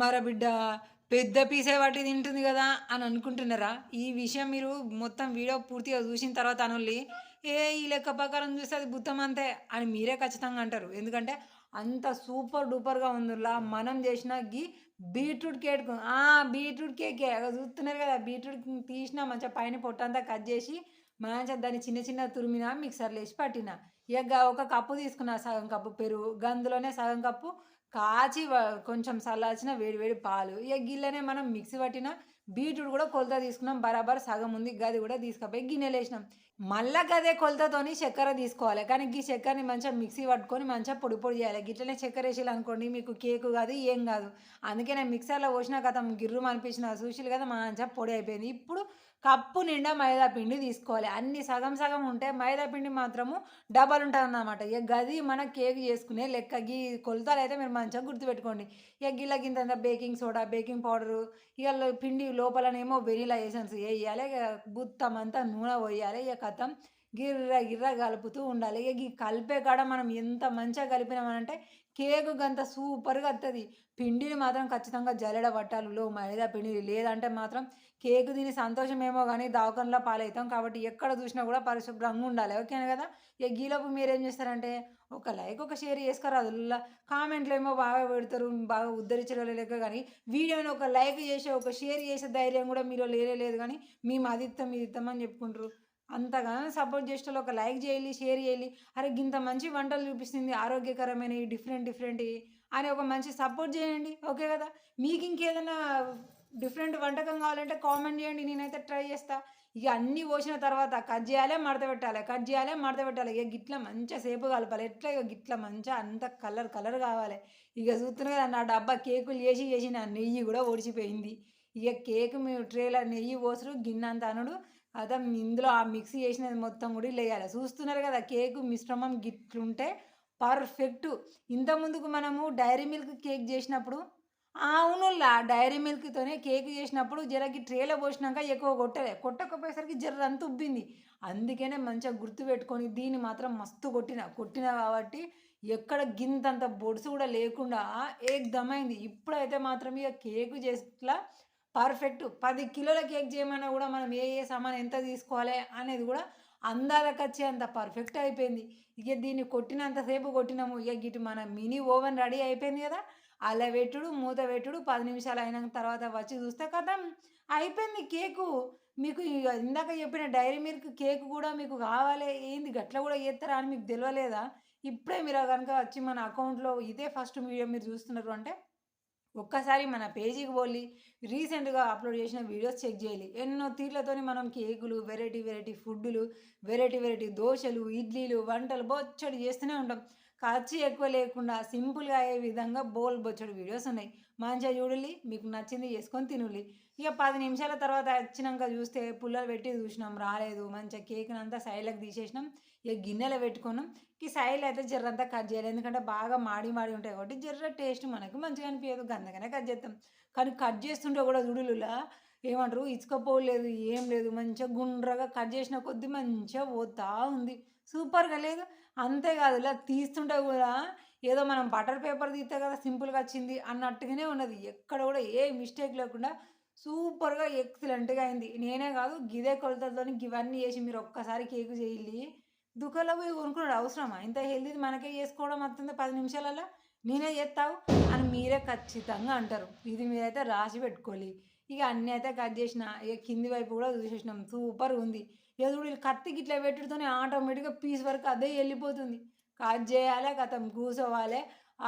కుమ్మార బిడ్డ పెద్ద పీసే వాటి తింటుంది కదా అని అనుకుంటున్నారా? ఈ విషయం మీరు మొత్తం వీడియో పూర్తిగా చూసిన తర్వాత అనొల్లి ఏ ఈ లెక్క ప్రకారం చూస్తే అది బుద్ధం అంతే అని మీరే ఖచ్చితంగా అంటారు. ఎందుకంటే అంత సూపర్ డూపర్గా ఉందిలా మనం చేసిన గీ బీట్రూట్ కేక్. బీట్రూట్ కేకే. చూస్తున్నారు కదా బీట్రూట్ తీసిన మంచిగా పైన పొట్టంతా కట్ చేసి మంచిగా దాన్ని చిన్న చిన్న తురిమిన మిక్సర్లు వేసి పట్టిన. ఇక ఒక కప్పు తీసుకున్న సగం కప్పు పెరుగు గందులోనే సగం కప్పు కాచి కొంచెం చల్లార్చిన వేడి వేడి పాలు. ఇక గిల్లనే మనం మిక్సీ పట్టిన బీట్రూట్ కూడా కొలత తీసుకున్నాం బరాబర్ సగం ఉంది గది కూడా తీసుకుపోయి గిన్నెలు వేసినాం మళ్ళా గదే కొలతతోని చక్కెర తీసుకోవాలి. కానీ ఈ చక్కెరని మంచిగా మిక్సీ పట్టుకొని మంచిగా పొడి పొడి చేయాలి. గిట్లనే చక్కెర వేసేయాలి అనుకోండి మీకు కేకు కాదు ఏం కాదు. అందుకే నేను మిక్సర్లో పోసిన కథ గిర్రు అనిపించిన చూసిలు కదా మంచిగా పొడి అయిపోయింది. ఇప్పుడు కప్పు నిండా మైదా పిండి తీసుకోవాలి. అన్ని సగం సగం ఉంటే మైదా పిండి మాత్రము డబల్ ఉంటుంది అన్నమాట ఇక గది మన కేక్ చేసుకునే లెక్క గీ కొలతలు అయితే మీరు మంచిగా గుర్తుపెట్టుకోండి. ఇక గిల్ల గింత బేకింగ్ సోడా బేకింగ్ పౌడరు ఇక పిండి లోపలనేమో వెనీలా ఎసెన్స్ వేయాలి ఇక అంతా నూనె పోయాలి ఇక కథం గిర్ర గిర్ర కలుపుతూ ఉండాలి. ఇక ఈ కలిపే కాడ మనం ఎంత మంచిగా కలిపినామనంటే కేకు గంత సూపర్గా వస్తుంది పిండిని మాత్రం ఖచ్చితంగా జల్లెడ పట్టాలు లో మైదా పిండి లేదంటే మాత్రం కేకు తిని సంతోషమేమో కానీ దావకంలో పాలవుతాం. కాబట్టి ఎక్కడ చూసినా కూడా పరిశుభ్రంగా ఉండాలి. ఓకేనా కదా? ఇక గీలోపు మీరు ఏం చేస్తారంటే ఒక లైక్ ఒక షేర్ చేసుకోరాదు కామెంట్లు ఏమో బాగా పెడతారు బాగా ఉద్ధరించడం లేక కానీ వీడియోని ఒక లైక్ చేసే ఒక షేర్ చేసే ధైర్యం కూడా మీరు లేనే లేదు కానీ మేము అదిత్తం ఇస్తాం ఇది అని చెప్పుకుంటారు. అంతగా సపోర్ట్ చేసే వాళ్ళు ఒక లైక్ చేయాలి షేర్ చేయాలి. అరే గింత మంచి వంటలు చూపిస్తుంది ఆరోగ్యకరమైనవి డిఫరెంట్ డిఫరెంట్ అని ఒక మంచి సపోర్ట్ చేయండి. ఓకే కదా? మీకు ఇంకేదైనా డిఫరెంట్ వంటకం కావాలంటే కామెంట్ చేయండి. నేనైతే ట్రై చేస్తా. ఇక అన్నీ పోసిన తర్వాత కట్ చేయాలి మడత పెట్టాలి. కట్ చేయాలి మడత పెట్టాలి. ఇక గిట్ల మంచిగా సేపు కలపాలి. ఎట్లా ఇక గిట్ల మంచిగా అంత కలర్ కలర్ కావాలి. ఇక చూస్తున్నా కదా నా డబ్బా కేకులు చేసి చేసి నా నెయ్యి కూడా ఓడిచిపోయింది ఇక కేక్ మేము ట్రేలో నెయ్యి పోసుడు గిన్నె అంత అనుడు. అదే ఇందులో ఆ మిక్సీ చేసినది మొత్తం కూడా ఇలా వేయాలి చూస్తున్నారు కదా కేకు మిశ్రమం గిట్లుంటే పర్ఫెక్ట్. ఇంతకుముందుకు మనము డైరీ మిల్క్ కేక్ చేసినప్పుడు అవునులా డైరీ మిల్క్తోనే కేక్ చేసినప్పుడు జరకి ట్రేలో పోసినాక ఎక్కువ కొట్టలే. కొట్టకపోయేసరికి జర్ర అంత ఉబ్బింది. అందుకనే మంచిగా గుర్తు పెట్టుకొని దీన్ని మాత్రం మస్తు కొట్టిన. కొట్టిన కాబట్టి ఎక్కడ గింతంత బొడుసు కూడా లేకుండా ఏకదమైంది ఇప్పుడైతే మాత్రం ఇక కేకు చేసేట్లా పర్ఫెక్ట్. పది కిలోల కేక్ చేయమన్నా కూడా మనం ఏ ఏ సామాన్ ఎంత తీసుకోవాలి అనేది కూడా అందాలకు వచ్చే అంత పర్ఫెక్ట్ అయిపోయింది. ఇక దీన్ని కొట్టినంతసేపు కొట్టినాము. ఇక గిటు మన మినీ ఓవెన్ రెడీ అయిపోయింది కదా. అలా పెట్టుడు మూత పెట్టుడు పది నిమిషాలు అయిన తర్వాత వచ్చి చూస్తే కదా అయిపోయింది కేకు. మీకు ఇక ఇందాక చెప్పిన డైరీ మిల్క్ కేక్ కూడా మీకు కావాలి. ఏంది గట్ల కూడా చేస్తారా అని మీకు తెలియలేదా? ఇప్పుడే మీరు కనుక వచ్చి మన అకౌంట్లో ఇదే ఫస్ట్ వీడియో మీరు చూస్తున్నారు అంటే ఒక్కసారి మన పేజీకి పోలి రీసెంట్గా అప్లోడ్ చేసిన వీడియోస్ చెక్ చేయాలి. ఎన్నో తీర్లతోని మనం కేకులు వెరైటీ వెరైటీ ఫుడ్లు వెరైటీ వెరైటీ దోశలు ఇడ్లీలు వంటలు బొచ్చడి చేస్తూనే ఉంటాం. ఖర్చు ఎక్కువ లేకుండా సింపుల్గా అయ్యే విధంగా బోల్ బొచ్చడు వీడియోస్ ఉన్నాయి. మంచిగా చూడాలి మీకు నచ్చింది చేసుకొని తినులి ఇక పది నిమిషాల తర్వాత వచ్చినాక చూస్తే పుల్లలు పెట్టి చూసినాం రాలేదు. మంచిగా కేక్ని అంతా సైడ్లకు తీసేసినాం ఇక గిన్నెలో పెట్టుకున్నాం. ఈ సైడ్లు అయితే జర్రంతా కట్ చేయాలి ఎందుకంటే బాగా మాడి మాడి ఉంటాయి కాబట్టి జర్ర టేస్ట్ మనకు మంచిగా అనిపించదు గందగానే కట్ చేస్తాం. కానీ కట్ చేస్తుంటే కూడా చూడులులా ఏమంటారు? ఇచ్చుకపోలేదు ఏం లేదు. మంచిగా గుండ్రగా కట్ చేసిన కొద్దీ మంచిగా పోతా ఉంది. సూపర్గా లేదు. అంతేకాదు ఇలా తీస్తుంటే కూడా ఏదో మనం బటర్ పేపర్ తీస్తే కదా సింపుల్గా వచ్చింది అన్నట్టుగానే ఉన్నది. ఎక్కడ కూడా ఏ మిస్టేక్ లేకుండా సూపర్గా ఎక్సలెంట్గా అయింది. నేనే కాదు గిదే కొలతలతో ఇవన్నీ చేసి మీరు ఒక్కసారి కేకు చేయాలి దుకాణంలో పోయి కొనుక్కున్నాడు అవసరమా? ఇంత హెల్దీ మనకే చేసుకోవడం వస్తుంది పది నిమిషాలలో నేనే చేస్తావు అని మీరే ఖచ్చితంగా అంటారు. ఇది మీరైతే రాసి పెట్టుకోవాలి. ఇక అన్నీ అయితే కట్ చేసిన. ఇక కింది వైపు కూడా చూసేసినాం. సూపర్ ఉంది. ఏదో వీళ్ళు కత్తికి ఇట్లా పెట్టుడుతోనే ఆటోమేటిక్గా పీస్ వరకు అదే వెళ్ళిపోతుంది. కట్ చేయాలి కథం కూసోవాలి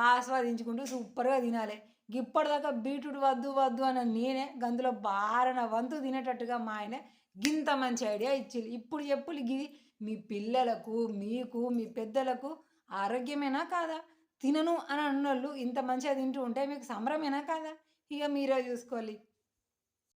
ఆస్వాదించుకుంటూ సూపర్గా తినాలి. ఇప్పటిదాకా బీట్రూట్ వద్దు వద్దు అన్న నేనే గందులో బారన వంతు తినేటట్టుగా మా ఆయన గింత మంచి ఐడియా ఇచ్చి ఇప్పుడు చెప్పులు గిది మీ పిల్లలకు మీకు మీ పెద్దలకు ఆరోగ్యమేనా కాదా? తినను అని అన్నోళ్ళు ఇంత మంచిగా తింటూ ఉంటే మీకు సంబరమేనా కాదా? ఇక మీరే చూసుకోవాలి.